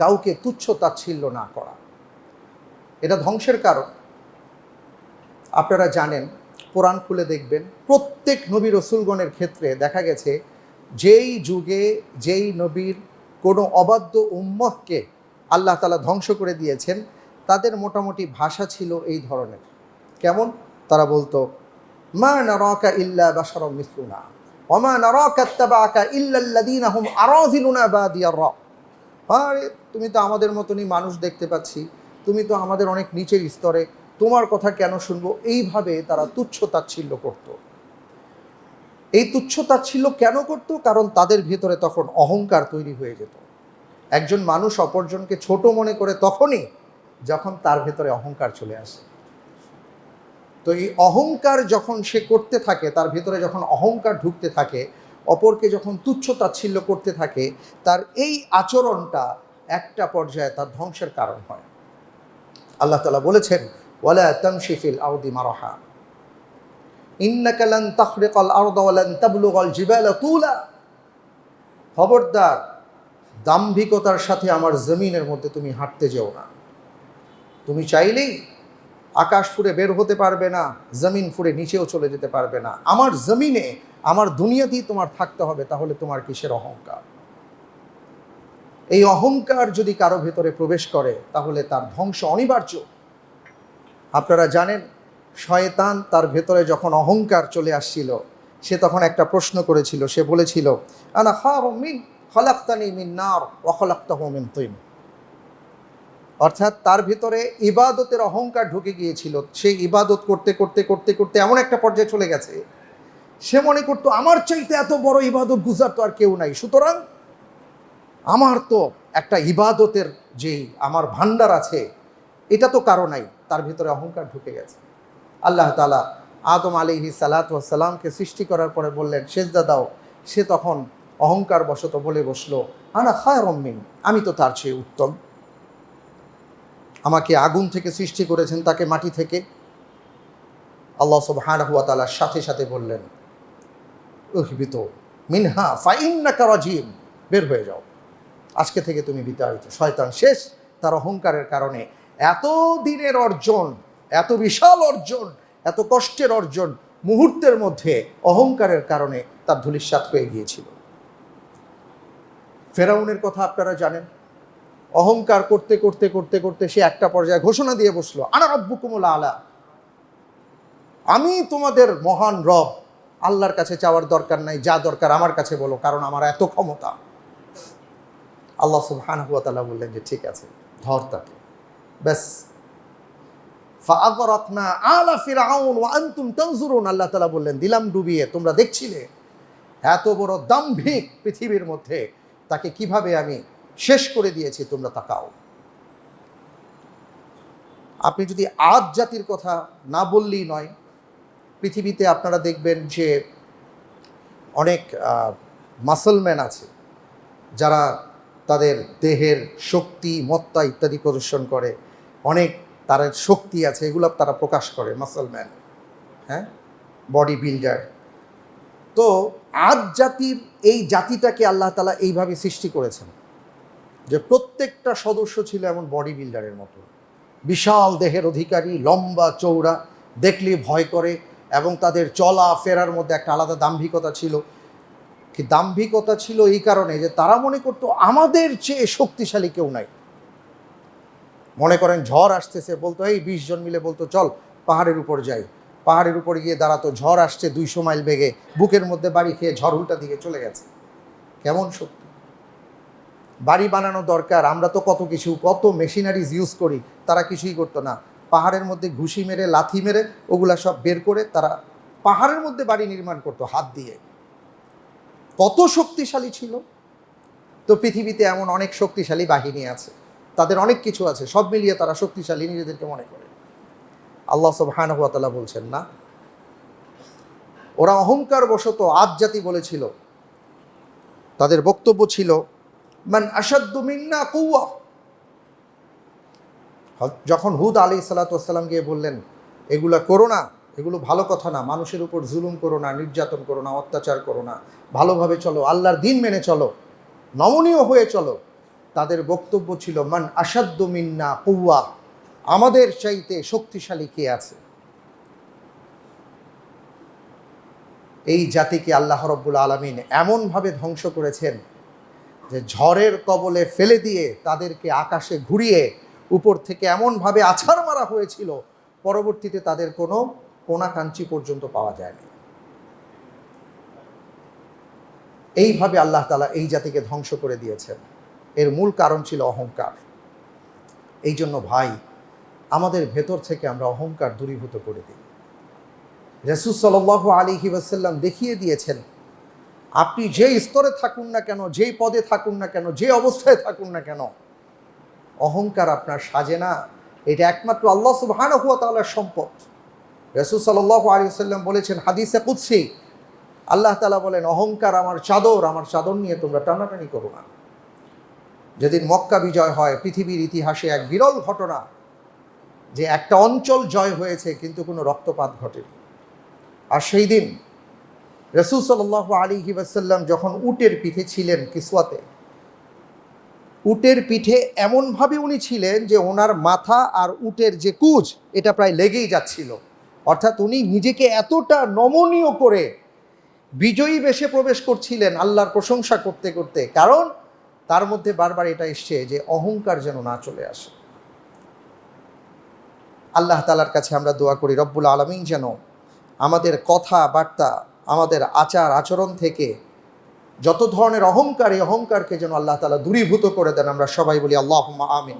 কাউকে তুচ্ছ তাচ্ছিল্য না করা। এটা ধ্বংসের কারণ। আপনারা জানেন, কোরআন খুলে দেখবেন, প্রত্যেক নবী রসুলগণের ক্ষেত্রে দেখা গেছে, যেই যুগে যেই নবীর কোনো অবাধ্য উম্মতকে আল্লাহ তালা ধ্বংস করে দিয়েছেন, তাদের মোটামুটি ভাষা ছিল এই ধরনের। কেমন? তারা বলতো, মা নারাকা ইল্লা বাশারাম মিসলুনা ওমা নারাকা ইত্তাবাআকা ইল্লা আল্লাযীনা হুম আরাযিলুনা বাদিয়ার রা। আরে, তুমি তো আমাদের মতনই মানুষ দেখতে পাচ্ছি। তুমি তো আমাদের অনেক নিচের স্তরে। তোমার কথা কেন শুনব? এইভাবে তারা তুচ্ছ তাচ্ছিল্য করত। এই তুচ্ছ তাচ্ছিল্য কেন করত? কারণ তাদের ভেতরে তখন অহংকার তৈরি হয়ে যেত। একজন মানুষ অপরজনকে ছোট মনে করে তখনই যখন তার ভেতরে অহংকার চলে আসে। তো এই অহংকার যখন সে করতে থাকে, তার ভেতরে যখন অহংকার ঢুকতে থাকে অপরকে যখন তুচ্ছ তাচ্ছিল্য করতে থাকে, তার এই আচরণটা একটা পর্যায়ে তার ধ্বংসের কারণ হয়। আল্লাহ তালা বলেছেন, ওয়ালা তামশিফিল আউদি মারহা। ইন্নাকালান তাখরিকাল আরদ ওয়ালান তাবলুগাল জিবালা তুলা। খবরদার, দাম্ভিকতার সাথে আমার জমিনের মধ্যে তুমি হাঁটতে যেও না। তুমি চাইলেই আকাশ ফুরে বের হতে পারবে না, জমিন ফুরে নিচেও চলে যেতে পারবে না। আমার জমিনে আমার দুনিয়াতেই তোমার থাকতে হবে, তাহলে তোমার কিসের অহংকার? এই অহংকার যদি কারও ভেতরে প্রবেশ করে, তাহলে তার ধ্বংস অনিবার্য। আপনারা জানেন, শয়তান তার ভেতরে যখন অহংকার চলে আসছিল, সে তখন একটা প্রশ্ন করেছিল। সে বলেছিল, আনা মিন, খলাক্তানি মিন নার অখলাক্তাহ মিন তৈম অর্থাৎ তার ভিতরে ইবাদতের অহংকার ঢুকে গিয়েছিল। সেই ইবাদত করতে করতে করতে করতে এমন একটা পর্যায়ে চলে গেছে সে মনে করতো, আমার চাইতে এত বড় ইবাদত গুজার তো আর কেউ নাই। সুতরাং আমার তো একটা ইবাদতের যে আমার ভান্ডার আছে, এটা তো কারও নাই। তার ভিতরে অহংকার ঢুকে গেছে। আল্লাহ তালা আদম আলিহি সালাতামকে সৃষ্টি করার পরে বললেন, সেজদা দাও। সে তখন অহংকার বশত বলে বসল, আনা খায় রম্মিন আমি তো তার চেয়ে উত্তম। আমাকে আগুন থেকে সৃষ্টি করেছেন তাকে মাটি থেকে। আল্লাহ সুবহানাহু ওয়া তাআলার সাথে সাথে বললেন উহবিত মিনহা, ফাইন্নাকা রাজিম। বের হয়ে যাও। আজকে থেকে তুমি বিতাড়িত। শয়তান শেষ। তার অহংকারের কারণে এত দিনের অর্জন, এত বিশাল অর্জন, এত কষ্টের অর্জন মুহূর্তের মধ্যে অহংকারের কারণে তার ধূলিসাৎ হয়ে গিয়েছিল। ফেরাউনের কথা আপনারা জানেন। অহংকার করতে করতে করতে করতে সে একটা পর্যায়ে ঘোষণা দিয়ে বসল, আনা রব্বুকুমুল আলা। আমি তোমাদের মহান রব আল্লাহর কাছে চাওয়ার দরকার নাই, যা দরকার আমার কাছে বলো, কারণ আমার এত ক্ষমতা। আল্লাহ সুবহানাহু ওয়া তাআলা বললেন যে, ঠিক আছে, ধর তাকে। ব্যাস। ফাআগরাকনা আলা ফিরআউন ওয়া আনতুম তানজুরুন, আল্লাহ তাআলা বললেন, দিলাম ডুবিয়ে, তোমরা দেখছিলে এত বড় দাম্ভিক পৃথিবীর মধ্যে তাকে কীভাবে আমি শেষ করে দিয়েছি, তোমরা তাকাও। আপনি যদি আজ জাতির কথা না বললেই নয় পৃথিবীতে আপনারা দেখবেন যে অনেক মাসলম্যান আছে, যারা তাদের দেহের শক্তি, মত্তা ইত্যাদি প্রদর্শন করে। অনেক তাদের শক্তি আছে, এগুলো তারা প্রকাশ করে মাসলম্যান হ্যাঁ? বডি বিল্ডার তো আজ জাতির এই জাতিটাকে আল্লাহ তালা এইভাবে সৃষ্টি করেছেন, যে প্রত্যেকটা সদস্য ছিল এমন বডি বিল্ডারের মতো। বিশাল দেহের অধিকারী, লম্বা চৌড়া দেখলে ভয় করে এবং তাদের চলা, ফেরার মধ্যে একটা আলাদা দাম্ভিকতা ছিল। কি দাম্ভিকতা ছিল এই কারণে যে তারা মনে করতো, আমাদের চেয়ে শক্তিশালী কেউ নাই। মনে করেন ঝড় আসতেছে, বলতো, এই বিশ জন মিলে বলতো, চল, পাহাড়ের উপর যাই। পাহাড়ের উপর গিয়ে দাঁড়াতো, ঝড় আসছে দুইশো মাইল বেগে, বুকের মধ্যে বাড়ি খেয়ে ঝড় উল্টা দিকে চলে গেছে। কেমন শক্তি? বাড়ি বানানো দরকার, আমরা তো কত কিছু, কত মেশিনারিজ ইউজ করি, তারা কিছুই করতো না। পাহাড়ের মধ্যে ঘুষি মেরে, লাথি মেরে, ওগুলা সব বের করে তারা পাহাড়ের মধ্যে বাড়ি নির্মাণ করতো, হাত দিয়ে। কত শক্তিশালী ছিল। তো পৃথিবীতে এমন অনেক শক্তিশালী বাহিনী আছে, তাদের অনেক কিছু আছে, সব মিলিয়ে তারা শক্তিশালী নিজেদেরকে মনে করে। আল্লাহ সুবহানাহু ওয়া তাআলা বলছেন না, ওরা অহংকার বশত আজ জাতি বলেছিল। তাদের বক্তব্য ছিল, মান আসাদ্দু মিন্না কুয়া যখন হুদ আলী সালাতাম গিয়ে বললেন, এগুলা করো না, এগুলো ভালো কথা না, মানুষের উপর জুলুম করো না, নির্যাতন করো না, অত্যাচার করো না, ভালোভাবে চলো, আল্লাহর দিন মেনে চলো, নমনীয় হয়ে চলো। তাদের বক্তব্য ছিল, মান আসাদ্দ মিন্না কৌয়া আমাদের চাইতে শক্তিশালী কে আছে? এই জাতিকে আল্লাহ রব্বুল আলমিন এমনভাবে ধ্বংস করেছেন যে ঝড়ের কবলে ফেলে দিয়ে তাদেরকে আকাশে ঘুরিয়ে উপর থেকে এমনভাবে আছাড় মারা হয়েছিল, পরবর্তীতে তাদের কোনো কোনাকাঞ্চি পর্যন্ত পাওয়া যায়নি। এইভাবে আল্লাহ তালা এই জাতিকে ধ্বংস করে দিয়েছেন। এর মূল কারণ ছিল অহংকার। এই জন্য ভাই, আমাদের ভেতর থেকে আমরা অহংকার দূরীভূত করে দিই। রসুল সাল আলী ওয়াসাল্লাম দেখিয়ে দিয়েছেন, আপনি যে স্তরে থাকুন না কেন, যেই পদে থাকুন না কেন যে অবস্থায় থাকুন না কেন অহংকার আপনার সাজে না। এটা একমাত্র আল্লাহ সুবহানাহু ওয়া তাআলার সম্পদ। রসুল সাল্লাল্লাহু আলাইহি সাল্লাম বলেছেন হাদিসে কুদসি, আল্লাহ তাআলা বলেন, অহংকার আমার চাদর আমার চাদর নিয়ে তোমরা টানাটানি করো না। যেদিন মক্কা বিজয় হয়, পৃথিবীর ইতিহাসে এক বিরল ঘটনা, যে একটা অঞ্চল জয় হয়েছে, কিন্তু কোনো রক্তপাত ঘটেনি। আর সেই দিন রসুল সাল্লাহ আলী ওয়াসাল্লাম যখন উটের পিঠে ছিলেন কিসওয়াতে উটের পিঠে এমনভাবে উনি ছিলেন যে ওনার মাথা আর উটের যে কুচ এটা প্রায় লেগেই যাচ্ছিল। অর্থাৎ উনি নিজেকে এতটা নমনীয় করে বিজয়ী বেশে প্রবেশ করছিলেন আল্লাহর প্রশংসা করতে করতে। কারণ তার মধ্যে বারবার এটা এসছে যে অহংকার যেন না চলে আসে। আল্লাহ তালার কাছে আমরা দোয়া করি, রব্বুল আলমিন যেন আমাদের কথা, বার্তা, আমাদের আচার, আচরণ থেকে যত ধরনের অহংকার, এই অহংকারকে যেন আল্লাহ তালা দূরীভূত করে দেন, আমরা সবাই বলি আল্লাহ আমিন।